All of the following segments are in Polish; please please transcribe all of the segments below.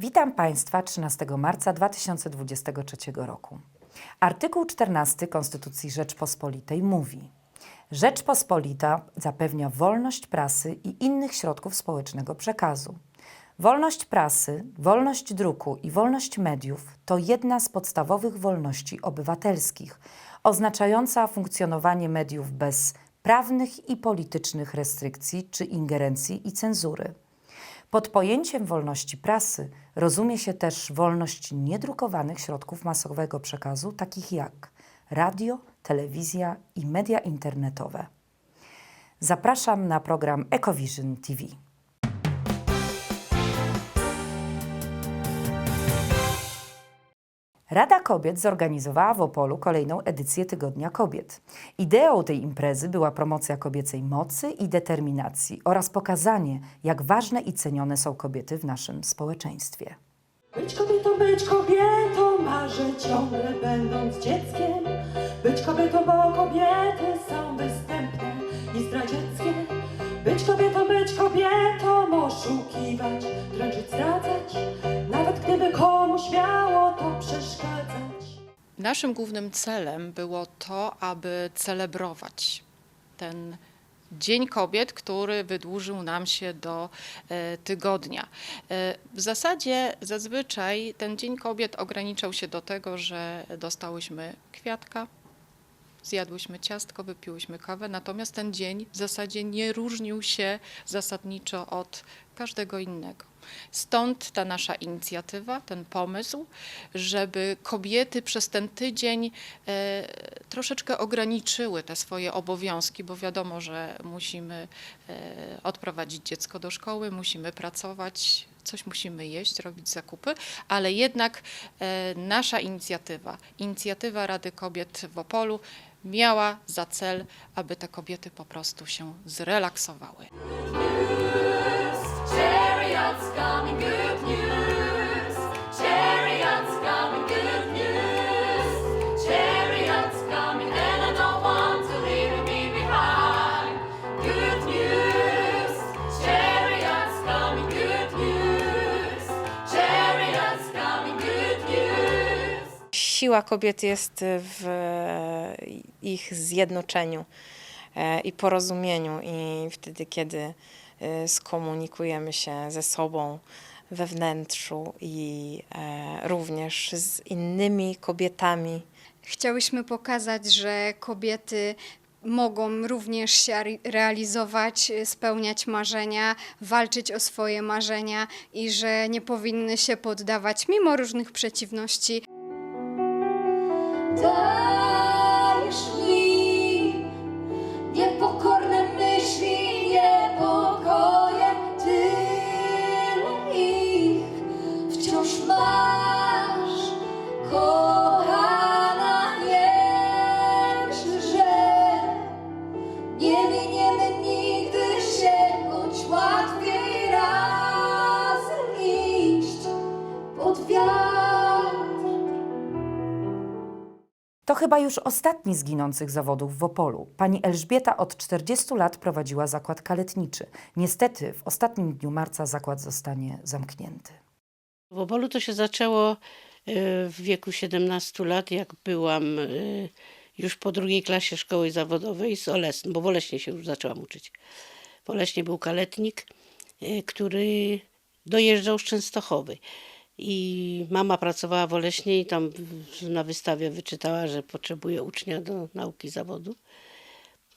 Witam Państwa 13 marca 2023 roku. Artykuł 14 Konstytucji Rzeczpospolitej mówi: Rzeczpospolita zapewnia wolność prasy i innych środków społecznego przekazu. Wolność prasy, wolność druku i wolność mediów to jedna z podstawowych wolności obywatelskich, oznaczająca funkcjonowanie mediów bez prawnych i politycznych restrykcji czy ingerencji i cenzury. Pod pojęciem wolności prasy rozumie się też wolność niedrukowanych środków masowego przekazu, takich jak radio, telewizja i media internetowe. Zapraszam na program Ecovision TV. Rada Kobiet zorganizowała w Opolu kolejną edycję Tygodnia Kobiet. Ideą tej imprezy była promocja kobiecej mocy i determinacji oraz pokazanie, jak ważne i cenione są kobiety w naszym społeczeństwie. Być kobietą, być kobietą, marzę ciągle będąc dzieckiem. Być kobietą, bo kobiety są występne i zdradzieckie. Być kobietą, być kobietą, oszukiwać, dręczyć, zdradzać. Nawet gdyby komuś miało to przeszkadzać. Naszym głównym celem było to, aby celebrować ten Dzień Kobiet, który wydłużył nam się do e, tygodnia. E, w zasadzie zazwyczaj ten Dzień Kobiet ograniczał się do tego, że dostałyśmy kwiatka, zjadłyśmy ciastko, wypiłyśmy kawę, natomiast ten dzień w zasadzie nie różnił się zasadniczo od każdego innego. Stąd ta nasza inicjatywa, ten pomysł, żeby kobiety przez ten tydzień e, troszeczkę ograniczyły te swoje obowiązki, bo wiadomo, że musimy e, odprowadzić dziecko do szkoły, musimy pracować, coś musimy jeść, robić zakupy, ale jednak e, nasza inicjatywa, inicjatywa Rady Kobiet w Opolu miała za cel, aby te kobiety po prostu się zrelaksowały. Siła kobiet jest w ich zjednoczeniu e, i porozumieniu, i wtedy, kiedy e, skomunikujemy się ze sobą we wnętrzu i e, również z innymi kobietami. Chciałyśmy pokazać, że kobiety mogą również się re- realizować, spełniać marzenia, walczyć o swoje marzenia i że nie powinny się poddawać mimo różnych przeciwności. Chyba już ostatni z ginących zawodów w Opolu. Pani Elżbieta od 40 lat prowadziła zakład kaletniczy. Niestety w ostatnim dniu marca zakład zostanie zamknięty. W Opolu to się zaczęło e, w wieku 17 lat, jak byłam e, już po drugiej klasie szkoły zawodowej z Olesna, bo w Oleśnie się już zaczęłam uczyć. W Oleśnie był kaletnik, e, który dojeżdżał z Częstochowy. I mama pracowała w Oleśnie i tam na wystawie wyczytała, że potrzebuje ucznia do nauki zawodu.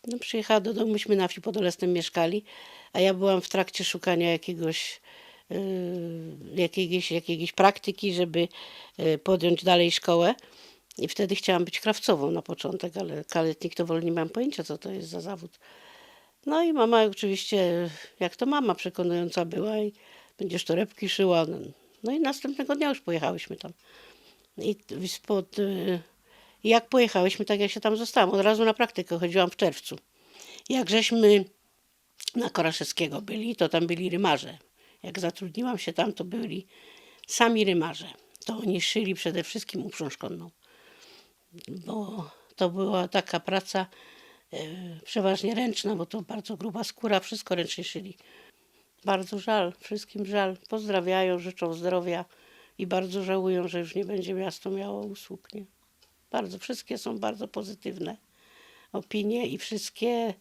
No, przyjechała do domu, myśmy na wsi pod Olesnem mieszkali, a ja byłam w trakcie szukania jakiegoś, yy, jakiejś, jakiejś praktyki, żeby yy, podjąć dalej szkołę. I wtedy chciałam być krawcową na początek, ale kaletnik to w ogóle nie miałam pojęcia, co to jest za zawód. No i mama oczywiście, jak to mama przekonująca była i będziesz torebki szyła. No, i następnego dnia już pojechałyśmy tam. I spod, y, jak pojechałyśmy, tak ja się tam zostałam. Od razu na praktykę chodziłam w czerwcu. Jak żeśmy na Koraszewskiego byli, to tam byli rymarze. Jak zatrudniłam się tam, to byli sami rymarze. To oni szyli przede wszystkim uprząż konną. Bo to była taka praca e, przeważnie ręczna, bo to bardzo gruba skóra, wszystko ręcznie szyli. Bardzo żal, wszystkim żal. Pozdrawiają, życzą zdrowia i bardzo żałują, że już nie będzie miasto miało usług. Nie? Bardzo, wszystkie są bardzo pozytywne opinie i wszystkie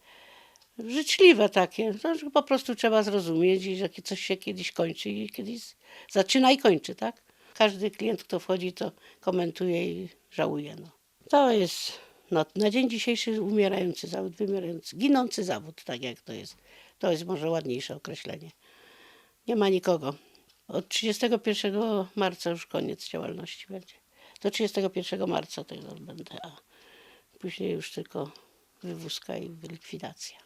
życzliwe takie. Po prostu trzeba zrozumieć, że coś się kiedyś kończy i kiedyś zaczyna i kończy, tak? Każdy klient, kto wchodzi, to komentuje i żałuje. No. To jest no, na dzień dzisiejszy umierający zawód, wymierający, ginący zawód, tak jak to jest. To jest może ładniejsze określenie. Nie ma nikogo. Od 31 marca już koniec działalności będzie. Do 31 marca tego będę, a później już tylko wywózka i likwidacja.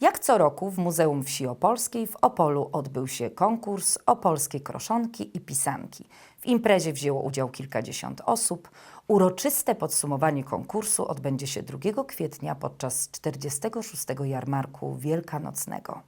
Jak co roku w Muzeum Wsi Opolskiej w Opolu odbył się konkurs Opolskie Kroszonki i Pisanki. W imprezie wzięło udział kilkadziesiąt osób. Uroczyste podsumowanie konkursu odbędzie się 2 kwietnia podczas 46. Jarmarku Wielkanocnego.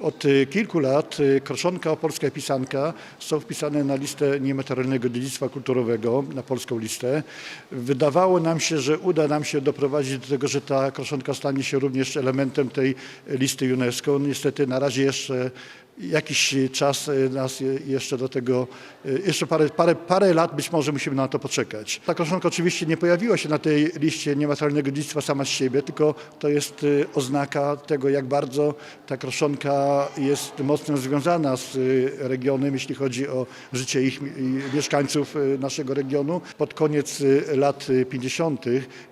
Od y, kilku lat y, kroszonka opolska i pisanka są wpisane na listę niematerialnego dziedzictwa kulturowego, na polską listę. Wydawało nam się, że uda nam się doprowadzić do tego, że ta kroszonka stanie się również elementem tej listy UNESCO. Niestety na razie jeszcze jakiś czas y, nas je- jeszcze do tego, y, jeszcze parę, parę, parę lat być może musimy na to poczekać. Ta kroszonka oczywiście nie pojawiła się na tej liście niematerialnego dziedzictwa sama z siebie, tylko to jest y, oznaka tego, jak bardzo ta kroszonka jest mocno związana z regionem, jeśli chodzi o życie ich mi- mieszkańców naszego regionu. Pod koniec lat y, 50.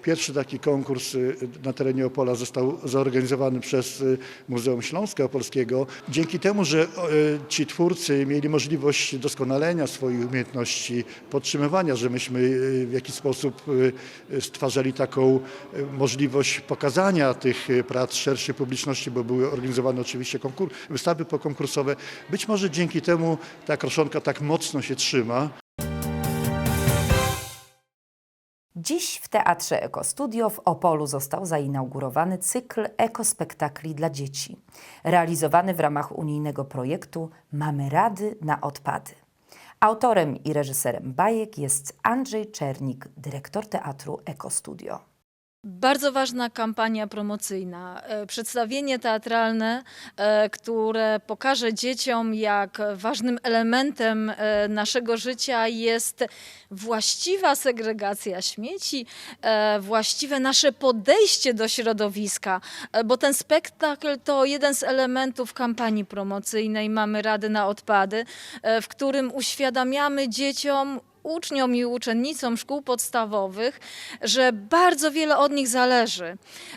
pierwszy taki konkurs na terenie Opola został zorganizowany przez Muzeum Śląska Opolskiego. Dzięki temu, że y, ci twórcy mieli możliwość doskonalenia swoich umiejętności, podtrzymywania, że myśmy y, w jakiś sposób y, stwarzali taką możliwość pokazania tych prac szerszej publiczności, bo były organizowane oczywiście konkur- wystawy pokonkursowe. Być może dzięki temu ta kroszonka tak mocno się trzyma. Dziś w Teatrze Ekostudio w Opolu został zainaugurowany cykl ekospektakli dla dzieci, realizowany w ramach unijnego projektu Mamy Rady na Odpady. Autorem i reżyserem bajek jest Andrzej Czernik, dyrektor Teatru Ekostudio. Bardzo ważna kampania promocyjna, e, przedstawienie teatralne, e, które pokaże dzieciom, jak ważnym elementem e, naszego życia jest właściwa segregacja śmieci, właściwe nasze podejście do środowiska, bo ten spektakl to jeden z elementów kampanii promocyjnej. Mamy Rady na Odpady, w którym uświadamiamy dzieciom, uczniom i uczennicom szkół podstawowych, że bardzo wiele od nich zależy.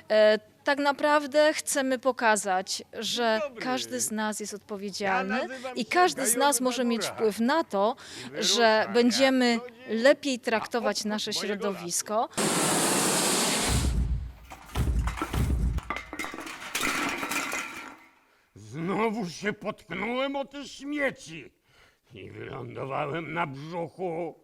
E, Tak naprawdę chcemy pokazać, że każdy z nas jest odpowiedzialny i każdy z nas może mieć wpływ na to, że będziemy lepiej traktować nasze środowisko. Znowu się potknąłem o te śmieci i wylądowałem na brzuchu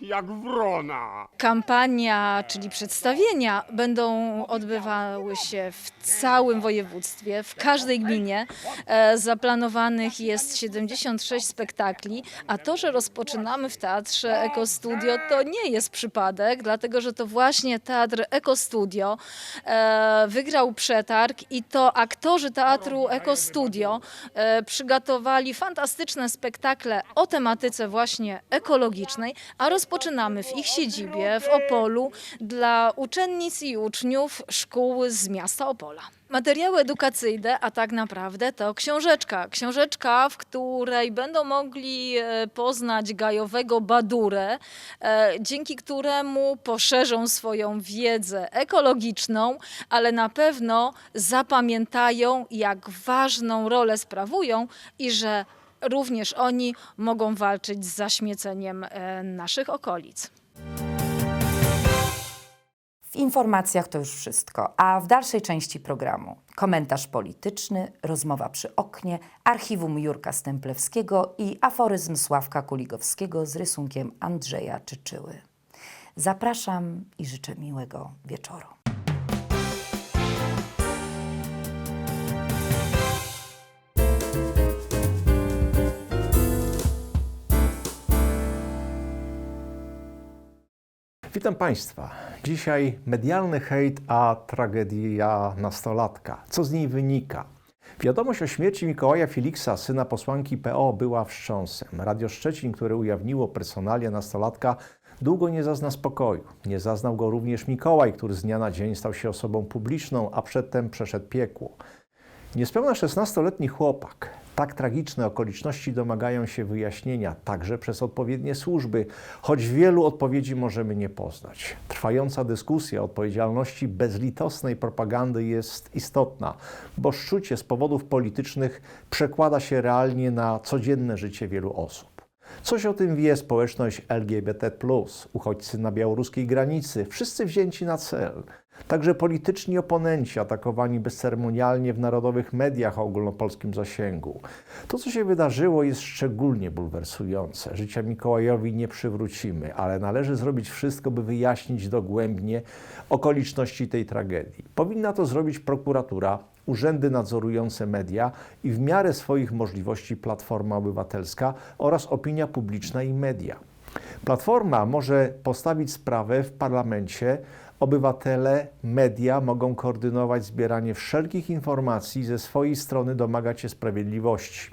jak wrona. Kampania, czyli przedstawienia, będą odbywały się w całym województwie, w każdej gminie. E, Zaplanowanych jest 76 spektakli, a to, że rozpoczynamy w Teatrze Ekostudio, to nie jest przypadek, dlatego że to właśnie Teatr Ekostudio e, wygrał przetarg i to aktorzy Teatru Ekostudio e, przygotowali fantastyczne spektakle o tematyce właśnie ekologicznej, a rozpoczynamy w ich siedzibie w Opolu dla uczennic i uczniów szkół z miasta Opola. Materiały edukacyjne, a tak naprawdę to książeczka. Książeczka, w której będą mogli e, poznać gajowego Badurę, e, dzięki któremu poszerzą swoją wiedzę ekologiczną, ale na pewno zapamiętają, jak ważną rolę sprawują i że również oni mogą walczyć z zaśmieceniem e, naszych okolic. W informacjach to już wszystko, a w dalszej części programu komentarz polityczny, rozmowa przy oknie, archiwum Jurka Stemplewskiego i aforyzm Sławka Kuligowskiego z rysunkiem Andrzeja Czyczyły. Zapraszam i życzę miłego wieczoru. Witam Państwa. Dzisiaj medialny hejt, a tragedia nastolatka. Co z niej wynika? Wiadomość o śmierci Mikołaja Filiksa, syna posłanki PO, była wstrząsem. Radio Szczecin, które ujawniło personalia nastolatka, długo nie zazna spokoju. Nie zaznał go również Mikołaj, który z dnia na dzień stał się osobą publiczną, a przedtem przeszedł piekło. Niespełna 16-letni chłopak. Tak tragiczne okoliczności domagają się wyjaśnienia także przez odpowiednie służby, choć wielu odpowiedzi możemy nie poznać. Trwająca dyskusja o odpowiedzialności bezlitosnej propagandy jest istotna, bo szczucie z powodów politycznych przekłada się realnie na codzienne życie wielu osób. Coś o tym wie społeczność LGBT, uchodźcy na białoruskiej granicy, wszyscy wzięci na cel. Także polityczni oponenci atakowani bezceremonialnie w narodowych mediach o ogólnopolskim zasięgu. To, co się wydarzyło, jest szczególnie bulwersujące. Życia Mikołajowi nie przywrócimy, ale należy zrobić wszystko, by wyjaśnić dogłębnie okoliczności tej tragedii. Powinna to zrobić prokuratura, urzędy nadzorujące media i w miarę swoich możliwości Platforma Obywatelska oraz opinia publiczna i media. Platforma może postawić sprawę w parlamencie. Obywatele, media mogą koordynować zbieranie wszelkich informacji, ze swojej strony domagać się sprawiedliwości.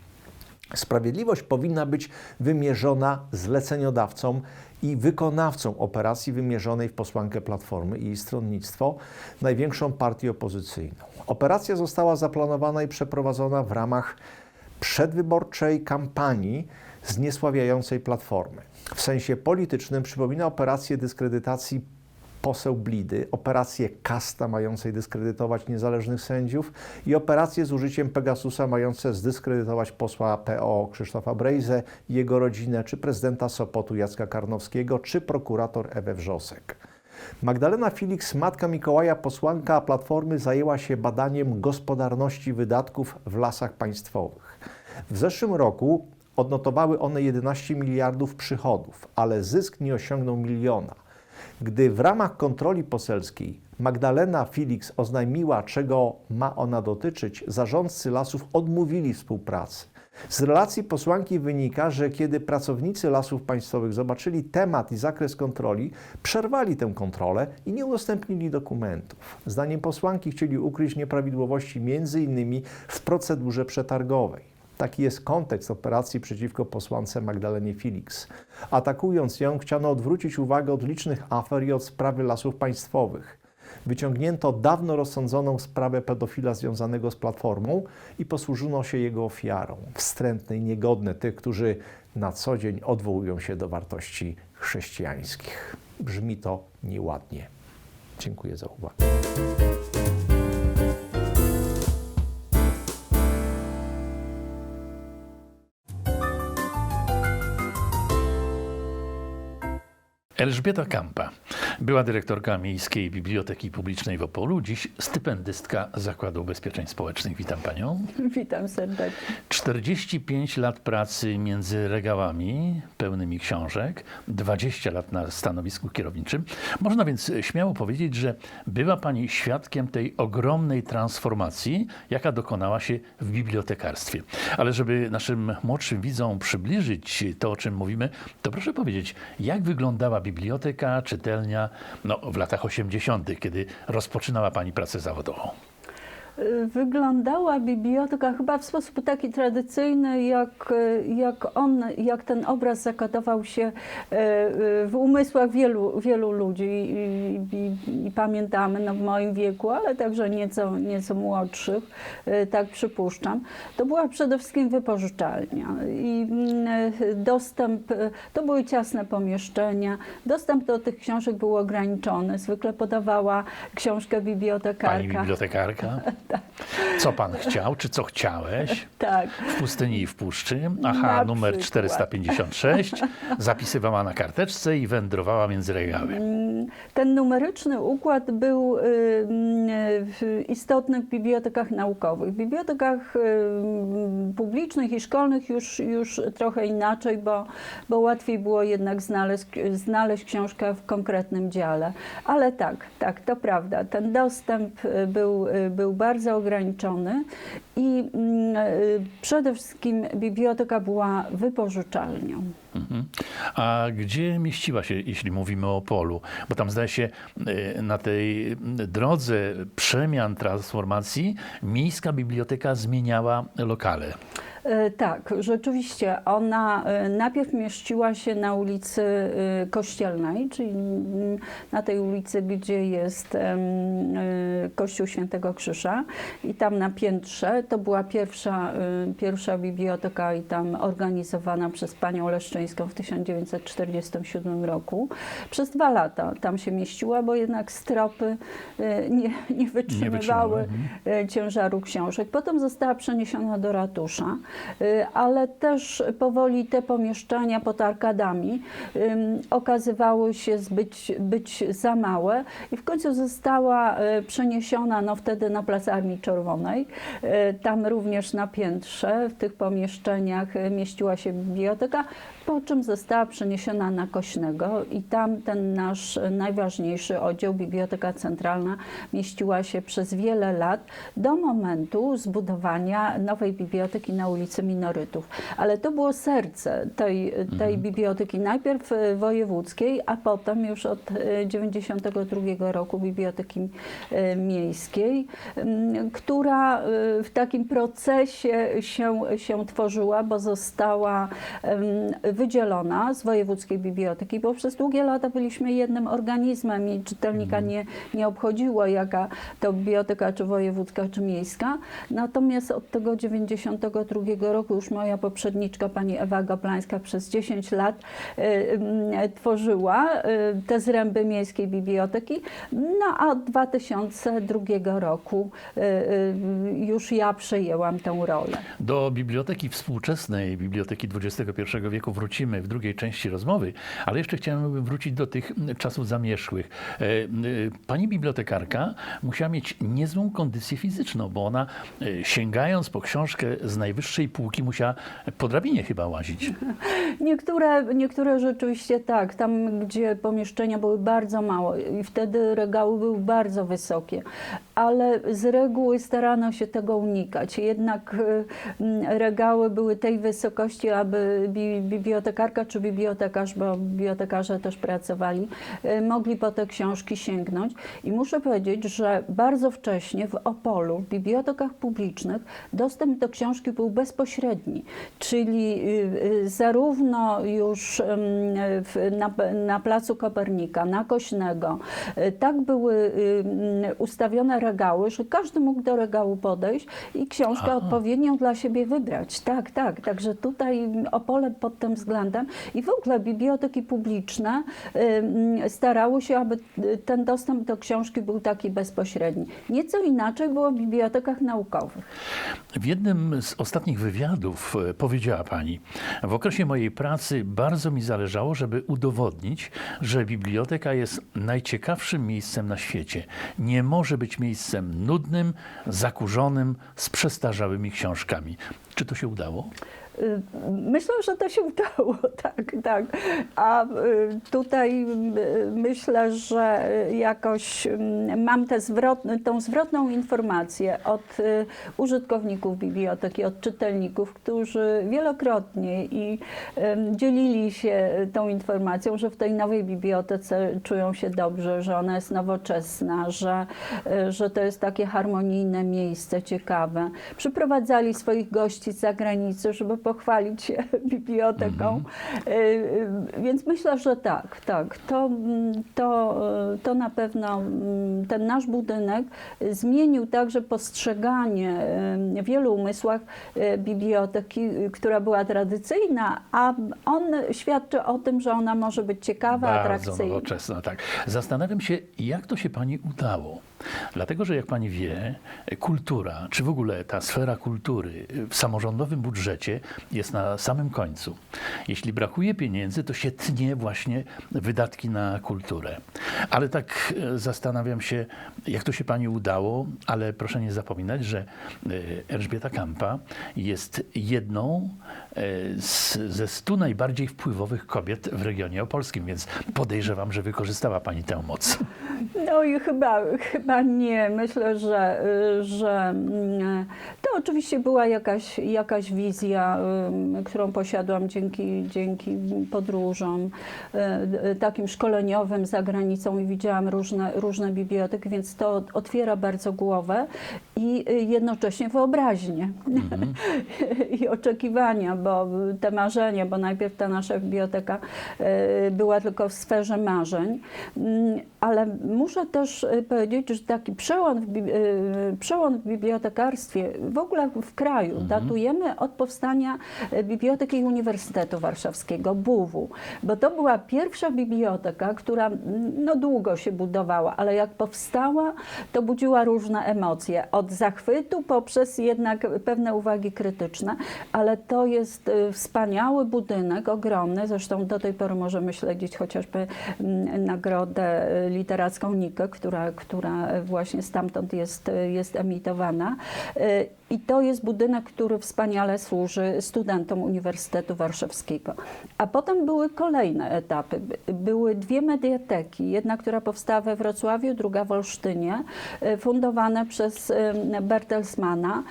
Sprawiedliwość powinna być wymierzona zleceniodawcom i wykonawcom operacji wymierzonej w posłankę Platformy i jej stronnictwo, największą partię opozycyjną. Operacja została zaplanowana i przeprowadzona w ramach przedwyborczej kampanii zniesławiającej Platformę. W sensie politycznym przypomina operację dyskredytacji poseł Blidy, operację Kasta mającej dyskredytować niezależnych sędziów i operację z użyciem Pegasusa mające zdyskredytować posła PO Krzysztofa Brejzę jego rodzinę, czy prezydenta Sopotu Jacka Karnowskiego, czy prokurator Ewę Wrzosek. Magdalena Felix, matka Mikołaja, posłanka Platformy, zajęła się badaniem gospodarności wydatków w lasach państwowych. W zeszłym roku odnotowały one 11 miliardów przychodów, ale zysk nie osiągnął miliona. Gdy w ramach kontroli poselskiej Magdalena Felix oznajmiła, czego ma ona dotyczyć, zarządcy lasów odmówili współpracy. Z relacji posłanki wynika, że kiedy pracownicy lasów państwowych zobaczyli temat i zakres kontroli, przerwali tę kontrolę i nie udostępnili dokumentów. Zdaniem posłanki chcieli ukryć nieprawidłowości innymi w procedurze przetargowej. Taki jest kontekst operacji przeciwko posłance Magdalenie Felix. Atakując ją, chciano odwrócić uwagę od licznych afer i od sprawy lasów państwowych. Wyciągnięto dawno rozsądzoną sprawę pedofila związanego z Platformą i posłużono się jego ofiarą. Wstrętne i niegodne tych, którzy na co dzień odwołują się do wartości chrześcijańskich. Brzmi to nieładnie. Dziękuję za uwagę. Elżbieta Kampa była dyrektorka Miejskiej Biblioteki Publicznej w Opolu, dziś stypendystka Zakładu Ubezpieczeń Społecznych. Witam panią. Witam serdecznie. 45 lat pracy między regałami pełnymi książek, 20 lat na stanowisku kierowniczym. Można więc śmiało powiedzieć, że była pani świadkiem tej ogromnej transformacji, jaka dokonała się w bibliotekarstwie. Ale żeby naszym młodszym widzom przybliżyć to, o czym mówimy, to proszę powiedzieć, jak wyglądała biblioteka, czytelnia no, w latach 80., kiedy rozpoczynała pani pracę zawodową? Wyglądała biblioteka chyba w sposób taki tradycyjny, jak, jak on, jak ten obraz zakodował się e, w umysłach wielu, wielu ludzi i, i, i pamiętamy no, w moim wieku, ale także nieco, nieco młodszych, e, tak przypuszczam. To była przede wszystkim wypożyczalnia i mm, dostęp, to były ciasne pomieszczenia, dostęp do tych książek był ograniczony. Zwykle podawała książkę bibliotekarka. Pani bibliotekarka? Co pan chciał, czy co chciałeś? Tak. W pustyni i w puszczy. Aha, Na numer przykład. 456. Zapisywała na karteczce i wędrowała między regały. Ten numeryczny układ był istotny w bibliotekach naukowych. W bibliotekach y, publicznych i szkolnych już, już trochę inaczej, bo, bo łatwiej było jednak znaleźć, znaleźć książkę w konkretnym dziale. Ale tak, tak, to prawda. Ten dostęp y, był, y, był bardzo bardzo ograniczony i mm, y, przede wszystkim biblioteka była wypożyczalnią. Mhm. A gdzie mieściła się, jeśli mówimy o Opolu? Bo tam zdaje się y, na tej drodze przemian, transformacji miejska biblioteka zmieniała lokale. E, Tak, rzeczywiście. Ona e, najpierw mieściła się na ulicy e, Kościelnej, czyli na tej ulicy, gdzie jest Kościół Świętego Krzyża i tam na piętrze to była pierwsza, pierwsza biblioteka i tam organizowana przez panią Leszczyńską w 1947 roku. Przez dwa lata tam się mieściła, bo jednak stropy nie, nie wytrzymywały wytrzymały, mhm. ciężaru książek. Potem została przeniesiona do ratusza, ale też powoli te pomieszczenia pod arkadami okazywały się być, być za małe i w końcu została y, przeniesiona no wtedy na Plac Armii Czerwonej. Y, Tam również na piętrze w tych pomieszczeniach y, mieściła się biblioteka, po czym została przeniesiona na Kośnego i tam ten nasz najważniejszy oddział, Biblioteka Centralna, mieściła się przez wiele lat do momentu zbudowania nowej biblioteki na ulicy Minorytów. Ale to było serce tej, tej biblioteki, najpierw e, wojewódzkiej, a potem już od e, 92 roku Biblioteki e, Miejskiej, która e, w takim procesie się, się tworzyła, bo została wydzielona z Wojewódzkiej Biblioteki, bo przez długie lata byliśmy jednym organizmem i czytelnika nie, nie obchodziło, jaka to biblioteka, czy wojewódzka, czy miejska. Natomiast od tego 92 roku już moja poprzedniczka, pani Ewa Goplańska, przez 10 lat y, y, tworzyła y, te zręby Miejskiej Biblioteki, no a od 2002 roku y, już ja przejęłam tę rolę. Do biblioteki współczesnej, biblioteki XXI wieku wrócimy w drugiej części rozmowy, ale jeszcze chciałem wrócić do tych czasów zamierzchłych. E, e, Pani bibliotekarka musiała mieć niezłą kondycję fizyczną, bo ona e, sięgając po książkę z najwyższej półki musiała po drabinie chyba łazić. Niektóre, niektóre rzeczywiście tak, tam gdzie pomieszczenia były bardzo małe i wtedy regały były bardzo wysokie, ale z reguły starano się tego unikać. Jednak y, regały były tej wysokości, aby bi- bibliotekarka czy bibliotekarz, bo bibliotekarze też pracowali, y, mogli po te książki sięgnąć. I muszę powiedzieć, że bardzo wcześnie w Opolu, w bibliotekach publicznych, dostęp do książki był bezpośredni, czyli y, y, zarówno już na, na Placu Kopernika, na Kośnego, y, tak były mm, ustawione regały, że każdy mógł do regału podejść i książkę Aha. odpowiednią dla siebie wybrać. Tak, tak. Także tutaj Opole pod tym względem i w ogóle biblioteki publiczne mm, starały się, aby ten dostęp do książki był taki bezpośredni. Nieco inaczej było w bibliotekach naukowych. W jednym z ostatnich wywiadów e, powiedziała Pani, w okresie mojej pracy bardzo mi zależało, żeby udowodnić, że biblioteka jest najciekawszym miejscem na świecie. Nie może być miejscem nudnym, zakurzonym, z przestarzałymi książkami. Czy to się udało? Y, Myślę, że to się udało, tak, tak. A y, tutaj y, myślę, że jakoś mm, mam tę zwrotną, informację od użytkowników biblioteki, od czytelników, którzy wielokrotnie i dzielili się tą informacją, że w tej nowej bibliotece czują się dobrze, że ona jest nowoczesna, że, że to jest takie harmonijne miejsce, ciekawe. Przyprowadzali swoich gości z zagranicy, żeby pochwalić się biblioteką. Y, y, Więc myślę, że tak, tak. To, mm, to, y, to na pewno mm, ten nasz budynek zmienił także postrzeganie w wielu umysłach biblioteki, która była tradycyjna, a on świadczy o tym, że ona może być ciekawa, Bardzo atrakcyjna. nowoczesna, tak. Zastanawiam się, jak to się Pani udało. Dlatego, że jak Pani wie, kultura, czy w ogóle ta sfera kultury w samorządowym budżecie jest na samym końcu. Jeśli brakuje pieniędzy, to się tnie właśnie wydatki na kulturę. Ale tak e, zastanawiam się, jak to się Pani udało, ale proszę nie zapominać, że e, Elżbieta Kampa jest jedną e, z, ze stu najbardziej wpływowych kobiet w regionie opolskim, więc podejrzewam, że wykorzystała Pani tę moc. No i chyba, chyba Chyba nie. Myślę, że, y, że mm, to oczywiście była jakaś, jakaś wizja, ym, którą posiadłam dzięki, dzięki podróżom y, y, takim szkoleniowym za granicą i widziałam różne, różne biblioteki, więc to otwiera bardzo głowę i y, jednocześnie wyobraźnię i oczekiwania, bo te marzenia, bo najpierw ta nasza biblioteka y, była tylko w sferze marzeń, Mm, ale muszę też y, powiedzieć, że taki przełom w, przełom w bibliotekarstwie, w ogóle w kraju, datujemy od powstania Biblioteki Uniwersytetu Warszawskiego, BUW-u, bo to była pierwsza biblioteka, która mm, no, długo się budowała, ale jak powstała, to budziła różne emocje, od zachwytu poprzez jednak pewne uwagi krytyczne, ale to jest y, wspaniały budynek, ogromny, zresztą do tej pory możemy śledzić chociażby mm, nagrodę y, literacką Nikę, która, która właśnie stamtąd jest, y, jest emitowana. I to jest budynek, który wspaniale służy studentom Uniwersytetu Warszawskiego. A potem były kolejne etapy. By- Były dwie mediateki. Jedna, która powstała we Wrocławiu, druga w Olsztynie, fundowane przez Bertelsmana.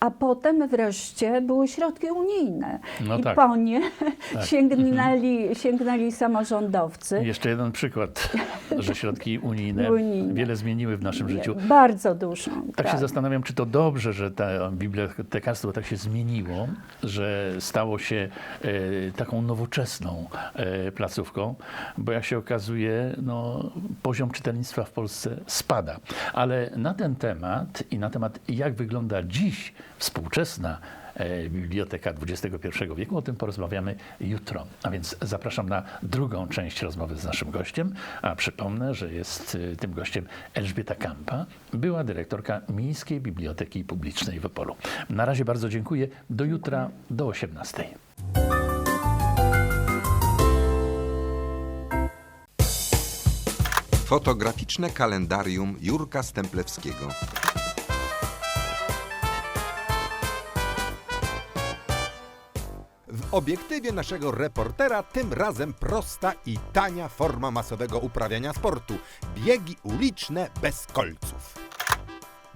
A potem wreszcie były środki unijne. No I tak. po nie Tak. sięgnęli, sięgnęli samorządowcy. Jeszcze jeden przykład, że środki unijne Unijne. wiele zmieniły w naszym życiu. Bardzo dużo. Tak się zastanawiam, czy to dobrze, że to bibliotekarstwo tak się zmieniło, że stało się e, taką nowoczesną e, placówką, bo jak się okazuje, no, poziom czytelnictwa w Polsce spada. Ale na ten temat i na temat, jak wygląda dziś współczesna e, biblioteka XXI wieku, o tym porozmawiamy jutro. A więc zapraszam na drugą część rozmowy z naszym gościem, a przypomnę, że jest e, tym gościem Elżbieta Kampa, była dyrektorka Miejskiej Biblioteki Publicznej w Opolu. Na razie bardzo dziękuję. Do jutra, do 18. Fotograficzne kalendarium Jurka Stemplewskiego. Obiektywie naszego reportera tym razem prosta i tania forma masowego uprawiania sportu biegi uliczne bez kolców.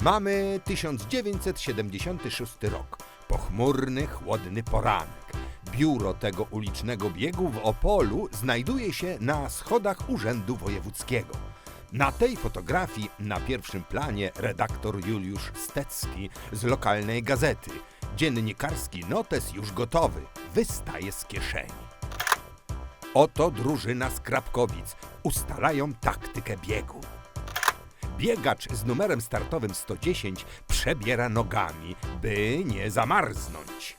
Mamy 1976 rok. Pochmurny, chłodny poranek. Biuro tego ulicznego biegu w Opolu znajduje się na schodach Urzędu Wojewódzkiego. Na tej fotografii na pierwszym planie redaktor Juliusz Stecki z lokalnej gazety. Dziennikarski notes już gotowy, wystaje z kieszeni. Oto drużyna z Krapkowic. Ustalają taktykę biegu. Biegacz z numerem startowym 110 przebiera nogami, by nie zamarznąć.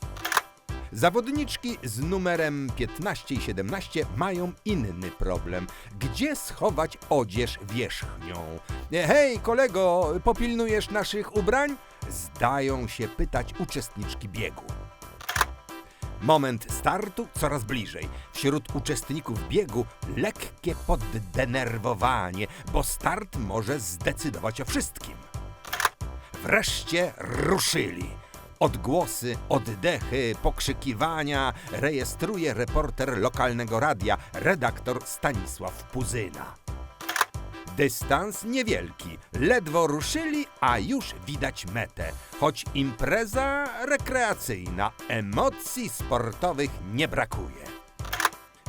Zawodniczki z numerem 15 i 17 mają inny problem. Gdzie schować odzież wierzchnią? Hej, kolego, popilnujesz naszych ubrań? Zdają się pytać uczestniczki biegu. Moment startu coraz bliżej. Wśród uczestników biegu lekkie poddenerwowanie, bo start może zdecydować o wszystkim. Wreszcie ruszyli. Odgłosy, oddechy, pokrzykiwania rejestruje reporter lokalnego radia, redaktor Stanisław Puzyna. Dystans niewielki, ledwo ruszyli, a już widać metę. Choć impreza rekreacyjna, emocji sportowych nie brakuje.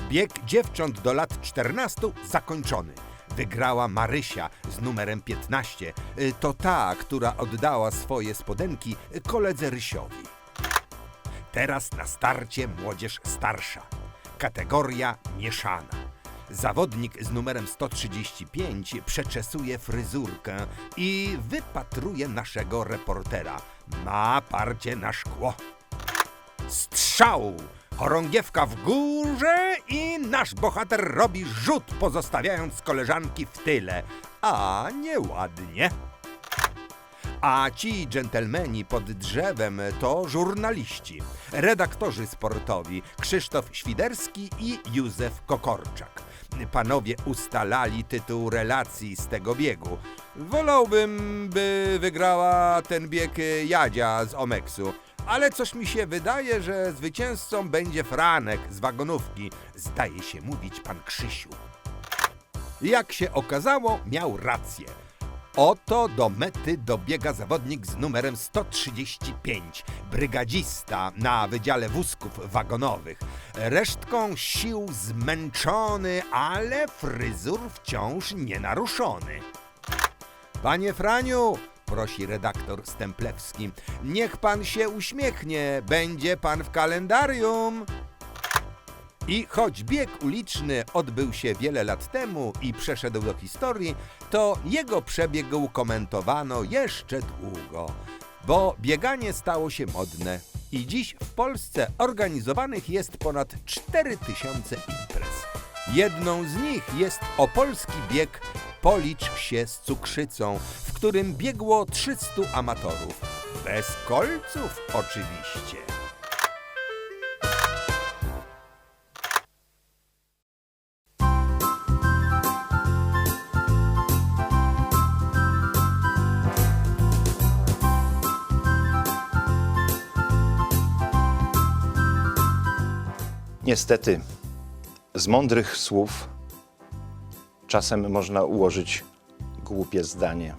Bieg dziewcząt do lat 14 zakończony. Wygrała Marysia z numerem 15. Y, To ta, która oddała swoje spodenki koledze Rysiowi. Teraz na starcie młodzież starsza. Kategoria mieszana. Zawodnik z numerem 135 przeczesuje fryzurkę i wypatruje naszego reportera. Ma parcie na szkło. Strzał! Chorągiewka w górze i nasz bohater robi rzut, pozostawiając koleżanki w tyle. A nieładnie. A ci dżentelmeni pod drzewem to żurnaliści, redaktorzy sportowi Krzysztof Świderski i Józef Kokorczak. Panowie ustalali tytuł relacji z tego biegu. Wolałbym, by wygrała ten bieg Jadzia z Omeksu, ale coś mi się wydaje, że zwycięzcą będzie Franek z wagonówki, zdaje się mówić pan Krzysiu. Jak się okazało, miał rację. Oto do mety dobiega zawodnik z numerem 135, brygadzista na Wydziale Wózków Wagonowych. Resztką sił zmęczony, ale fryzur wciąż nienaruszony. Panie Franiu, prosi redaktor Stemplewski, niech pan się uśmiechnie, będzie pan w kalendarium. I choć bieg uliczny odbył się wiele lat temu i przeszedł do historii, to jego przebieg komentowano jeszcze długo, bo bieganie stało się modne i dziś w Polsce organizowanych jest ponad 4000 imprez. Jedną z nich jest opolski bieg Policz się z cukrzycą, w którym biegło 300 amatorów. Bez kolców oczywiście. Niestety, z mądrych słów czasem można ułożyć głupie zdanie.